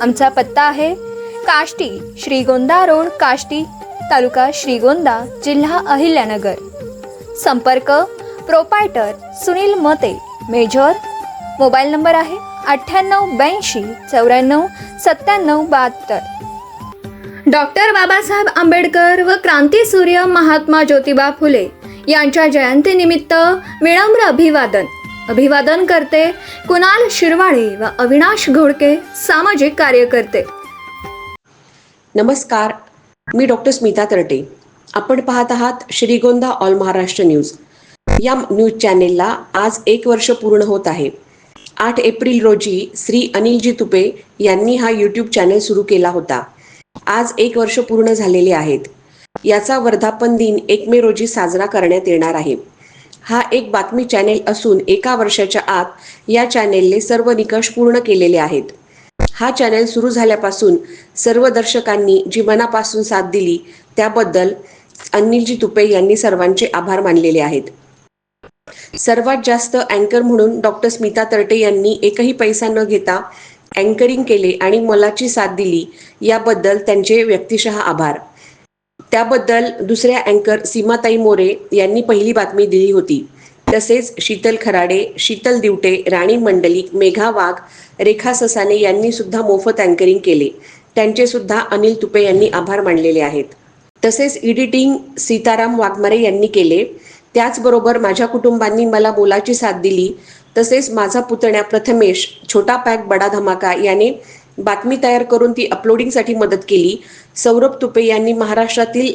आमचा पत्ता आहे काष्टी श्रीगोंदा रोड काष्टी तालुका श्रीगोंदा जिल्हा अहिल्यानगर. संपर्क प्रोपायटर सुनील मते मेजर. मोबाईल नंबर आहे अठ्ठ्याण्णव ब्याऐंशी चौऱ्याण्णव सत्त्याण्णव बहात्तर. डॉक्टर बाबासाहेब आंबेडकर व क्रांतीसूर्य महात्मा ज्योतिबा फुले यांच्या जयंतीनिमित्त विनम्र अभिवादन. अभिवादन करते कुणाल शिरवाळे व अविनाश घोडके सामाजिक कार्यकर्ते. नमस्कार मी डॉक्टर स्मिता तरटे. आपण पाहत आहात श्रीगोंदा ऑल महाराष्ट्र न्यूज. या न्यूज चॅनेलला आज एक वर्ष पूर्ण होत आहे. आठ एप्रिल रोजी श्री अनिलजी तुपे यांनी हा यूट्यूब चॅनेल सुरू केला होता. आज एक वर्ष पूर्ण झालेले आहेत. याचा वर्धापन दिन एक मे रोजी साजरा करण्यात येणार आहे. हा एक बातमी चॅनेल असून एका वर्षाच्या आत या चॅनेलने सर्व निकष पूर्ण केलेले आहेत. हा चॅनेल सुरू झाल्यापासून सर्व दर्शकांनी जी मनापासून साथ दिली त्याबद्दल अनिलजी तुपे यांनी सर्वांचे आभार मानलेले आहेत. सर्वात जास्त अँकर म्हणून डॉक्टर स्मिता तरटे यांनी एकही पैसा न घेता अँकरिंग केले आणि मलाची साथ दिली याबद्दल त्यांचे व्यक्तिशः आभार. त्याबद्दल दुसऱ्या अँकर सीमाताई मोरे यांनी पहिली बातमी दिली होती. तसेच शीतल खराडे शीतल दिवटे राणी मंडलिक मेघा वाघ रेखा ससाने यांनी सुद्धा मोफत अँकरिंग केले. त्यांचे सुद्धा अनिल तुपे यांनी आभार मानलेले आहेत. तसेच एडिटिंग सीताराम वाघमारे यांनी केले. त्याचबरोबर माझ्या कुटुंबांनी मला मोलाची साथ दिली. तसेच माझा पुतण्या प्रथमेश छोटा पॅक बडा धमाका याने बातमी तयार करून ती अपलोडिंगसाठी मदत केली. सौरभ तुपे यांनी महाराष्ट्रातील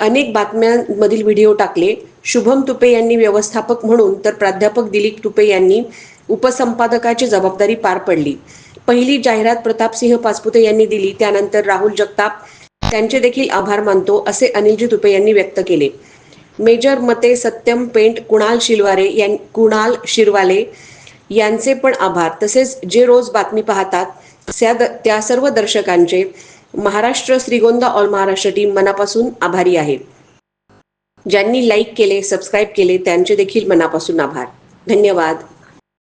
अनेक बातम्यांमधील व्हिडिओ टाकले. शुभम तुपे यांनी व्यवस्थापक म्हणून तर प्राध्यापक दिलीप तुपे यांनी उपसंपादकाची जबाबदारी पार पडली. पहिली जाहिरात प्रतापसिंह पाचपुते यांनी दिली. त्यानंतर राहुल जगताप त्यांचे देखील आभार मानतो असे अनिलजी तुपे यांनी व्यक्त केले. मेजर मते सत्यम पेंट कुणाल शिलवारे यां कुणाल शिरवाले यांचे पण आभार. तसेच जे रोज बातमी पाहतात त्या सर्व दर्शकांचे महाराष्ट्र श्रीगोंदा ऑल महाराष्ट्र टीम मनापासून आभारी आहे. ज्यांनी लाईक केले सबस्क्राईब केले त्यांचे देखील मनापासून आभार. धन्यवाद.